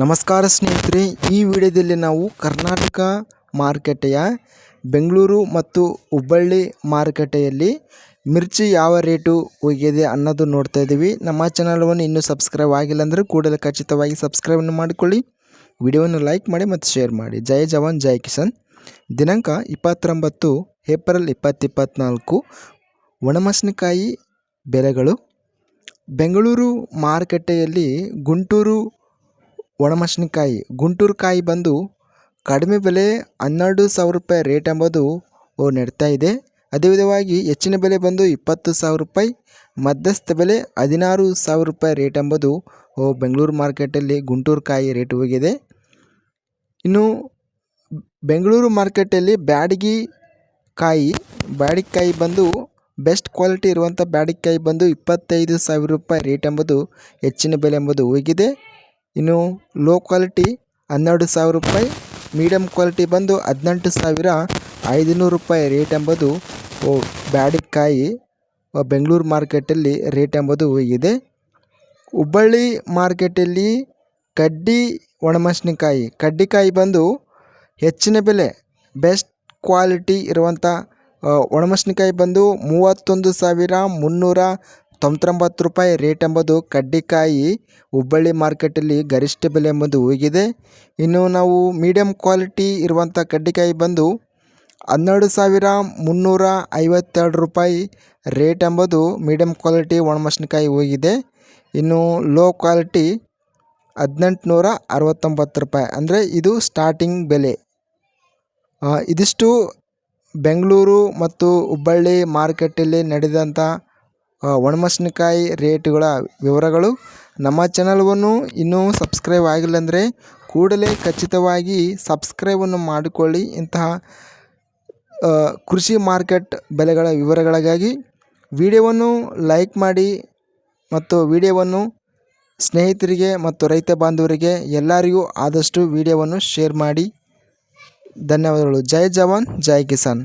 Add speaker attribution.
Speaker 1: ನಮಸ್ಕಾರ ಸ್ನೇಹಿತರೆ, ಈ ವಿಡಿಯೋದಲ್ಲಿ ನಾವು ಕರ್ನಾಟಕ ಮಾರುಕಟ್ಟೆಯ ಬೆಂಗಳೂರು ಮತ್ತು ಹುಬ್ಬಳ್ಳಿ ಮಾರುಕಟ್ಟೆಯಲ್ಲಿ ಮಿರ್ಚಿ ಯಾವ ರೇಟು ಹೋಗಿದೆ ಅನ್ನೋದು ನೋಡ್ತಾ ಇದ್ದೀವಿ. ನಮ್ಮ ಚಾನಲವನ್ನು ಇನ್ನೂ ಸಬ್ಸ್ಕ್ರೈಬ್ ಆಗಿಲ್ಲ ಅಂದರೆ ಕೂಡಲೇ ಖಚಿತವಾಗಿ ಸಬ್ಸ್ಕ್ರೈಬನ್ನು ಮಾಡಿಕೊಳ್ಳಿ. ವಿಡಿಯೋವನ್ನು ಲೈಕ್ ಮಾಡಿ ಮತ್ತು ಶೇರ್ ಮಾಡಿ. ಜೈ ಜವಾನ್, ಜೈ ಕಿಸಾನ್. ದಿನಾಂಕ ಇಪ್ಪತ್ತೊಂಬತ್ತು, ಏಪ್ರಿಲ್ ಇಪ್ಪತ್ತಿಪ್ಪತ್ನಾಲ್ಕು. ಒಣಮೆಣಸಿನಕಾಯಿ ಬೆಲೆಗಳು ಬೆಂಗಳೂರು ಮಾರುಕಟ್ಟೆಯಲ್ಲಿ ಗುಂಟೂರು ಒಣಮೆಣಸಿನಕಾಯಿ ಗುಂಟೂರು ಕಾಯಿ ಬಂದು ಕಡಿಮೆ ಬೆಲೆ ಹನ್ನೆರಡು ಸಾವಿರ ರೂಪಾಯಿ ರೇಟ್ ಎಂಬುದು ನಡೀತಾ ಇದೆ. ಅದೇ ವಿಧವಾಗಿ ಹೆಚ್ಚಿನ ಬೆಲೆ ಬಂದು ಇಪ್ಪತ್ತು ಸಾವಿರ ರೂಪಾಯಿ, ಮಧ್ಯಸ್ಥ ಬೆಲೆ ಹದಿನಾರು ಸಾವಿರ ರೂಪಾಯಿ ರೇಟ್ ಎಂಬುದು ಬೆಂಗಳೂರು ಮಾರ್ಕೆಟಲ್ಲಿ ಗುಂಟೂರು ಕಾಯಿ ರೇಟ್ ಹೋಗಿದೆ. ಇನ್ನು ಬೆಂಗಳೂರು ಮಾರ್ಕೆಟಲ್ಲಿ ಬ್ಯಾಡಗಿ ಕಾಯಿ ಬ್ಯಾಡಿಕಾಯಿ ಬಂದು ಬೆಸ್ಟ್ ಕ್ವಾಲಿಟಿ ಇರುವಂಥ ಬ್ಯಾಡಿಕಾಯಿ ಬಂದು ಇಪ್ಪತ್ತೈದು ಸಾವಿರ ರೂಪಾಯಿ ರೇಟ್ ಎಂಬುದು ಹೆಚ್ಚಿನ ಬೆಲೆ ಎಂಬುದು ಹೋಗಿದೆ. ಇನ್ನು ಲೋ ಕ್ವಾಲಿಟಿ ಹನ್ನೆರಡು ಸಾವಿರ ರೂಪಾಯಿ ಮೀಡಿಯಮ್ ಕ್ವಾಲಿಟಿ ಬಂದು ಹದಿನೆಂಟು ಸಾವಿರ ಐದುನೂರು ರೂಪಾಯಿ ರೇಟ್ ಎಂಬುದು, ಓ ಬ್ಯಾಡಗಿಕಾಯಿ ಬೆಂಗಳೂರು ಮಾರ್ಕೆಟಲ್ಲಿ ರೇಟ್ ಎಂಬುದು ಇದೆ. ಹುಬ್ಬಳ್ಳಿ ಮಾರ್ಕೆಟಲ್ಲಿ ಕಡ್ಡಿ ಒಣಮೆಣಸಿನಕಾಯಿ, ಕಡ್ಡಿಕಾಯಿ ಬಂದು ಹೆಚ್ಚಿನ ಬೆಲೆ ಬೆಸ್ಟ್ ಕ್ವಾಲಿಟಿ ಇರುವಂಥ ಒಣಮೆಣಸಿನಕಾಯಿ ಬಂದು ಮೂವತ್ತೊಂದು ಸಾವಿರ ಮುನ್ನೂರ ತೊಂಬತ್ತೊಂಬತ್ತು ರೂಪಾಯಿ ರೇಟ್ ಎಂಬುದು ಕಡ್ಡಿಕಾಯಿ ಹುಬ್ಬಳ್ಳಿ ಮಾರ್ಕೆಟಲ್ಲಿ ಗರಿಷ್ಠ ಬೆಲೆ ಎಂಬುದು ಹೋಗಿದೆ ಇನ್ನು ನಾವು ಮೀಡಿಯಂ ಕ್ವಾಲಿಟಿ ಇರುವಂಥ ಕಡ್ಡಿಕಾಯಿ ಬಂದು ಹನ್ನೆರಡು ಸಾವಿರ ಮುನ್ನೂರ ಐವತ್ತೆರಡು ರೂಪಾಯಿ ರೇಟ್ ಎಂಬುದು ಮೀಡಿಯಂ ಕ್ವಾಲಿಟಿ ಒಣಮೆಣಸಿನಕಾಯಿ ಹೋಗಿದೆ ಇನ್ನು ಲೋ ಕ್ವಾಲಿಟಿ ಹದಿನೆಂಟುನೂರ ಅರವತ್ತೊಂಬತ್ತು ರೂಪಾಯಿ. ಅಂದರೆ ಇದು ಸ್ಟಾರ್ಟಿಂಗ್ ಬೆಲೆ. ಇದಿಷ್ಟು ಬೆಂಗಳೂರು ಮತ್ತು ಹುಬ್ಬಳ್ಳಿ ಮಾರ್ಕೆಟಲ್ಲಿ ನಡೆದಂಥ ಒಣಮೆಣಸಿನಕಾಯಿ ರೇಟುಗಳ ವಿವರಗಳು. ನಮ್ಮ ಚಾನಲ್ವನ್ನು ಇನ್ನೂ ಸಬ್ಸ್ಕ್ರೈಬ್ ಆಗಿಲ್ಲ ಅಂದರೆ ಕೂಡಲೇ ಖಚಿತವಾಗಿ ಸಬ್ಸ್ಕ್ರೈಬನ್ನು ಮಾಡಿಕೊಳ್ಳಿ. ಇಂತಹ ಕೃಷಿ ಮಾರ್ಕೆಟ್ ಬೆಲೆಗಳ ವಿವರಗಳಿಗಾಗಿ ವಿಡಿಯೋವನ್ನು ಲೈಕ್ ಮಾಡಿ ಮತ್ತು ವಿಡಿಯೋವನ್ನು ಸ್ನೇಹಿತರಿಗೆ ಮತ್ತು ರೈತ ಬಾಂಧವರಿಗೆ ಎಲ್ಲರಿಗೂ ಆದಷ್ಟು ವಿಡಿಯೋವನ್ನು ಶೇರ್ ಮಾಡಿ. ಧನ್ಯವಾದಗಳು. ಜೈ ಜವಾನ್, ಜೈ ಕಿಸಾನ್.